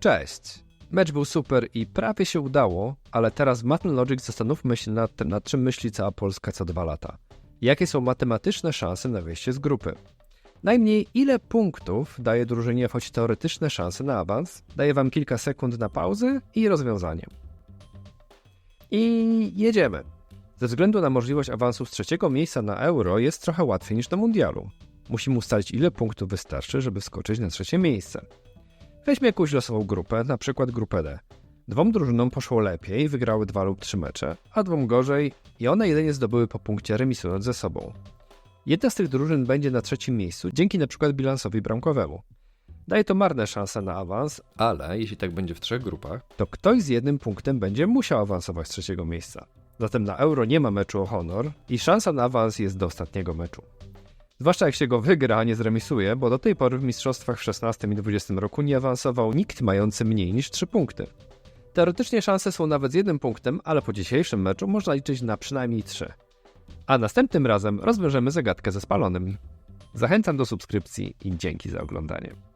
Cześć! Mecz był super i prawie się udało, ale teraz w Mathn Logic zastanówmy się nad tym, nad czym myśli cała Polska co dwa lata. Jakie są matematyczne szanse na wyjście z grupy? Najmniej ile punktów daje drużynie choć teoretyczne szanse na awans? Daję wam kilka sekund na pauzę i rozwiązanie. I jedziemy. Ze względu na możliwość awansu z trzeciego miejsca na euro jest trochę łatwiej niż na mundialu. Musimy ustalić ile punktów wystarczy, żeby wskoczyć na trzecie miejsce. Weźmy jakąś losową grupę, na przykład grupę D. Dwom drużynom poszło lepiej, wygrały dwa lub trzy mecze, a dwom gorzej i one jedynie zdobyły po punkcie remisując ze sobą. Jedna z tych drużyn będzie na trzecim miejscu dzięki na przykład bilansowi bramkowemu. Daje to marne szanse na awans, ale jeśli tak będzie w trzech grupach, to ktoś z jednym punktem będzie musiał awansować z trzeciego miejsca. Zatem na euro nie ma meczu o honor i szansa na awans jest do ostatniego meczu. Zwłaszcza jak się go wygra, a nie zremisuje, bo do tej pory w mistrzostwach w 16 i 20 roku nie awansował nikt mający mniej niż 3 punkty. Teoretycznie szanse są nawet z jednym punktem, ale po dzisiejszym meczu można liczyć na przynajmniej 3. A następnym razem rozwiążemy zagadkę ze spalonym. Zachęcam do subskrypcji i dzięki za oglądanie.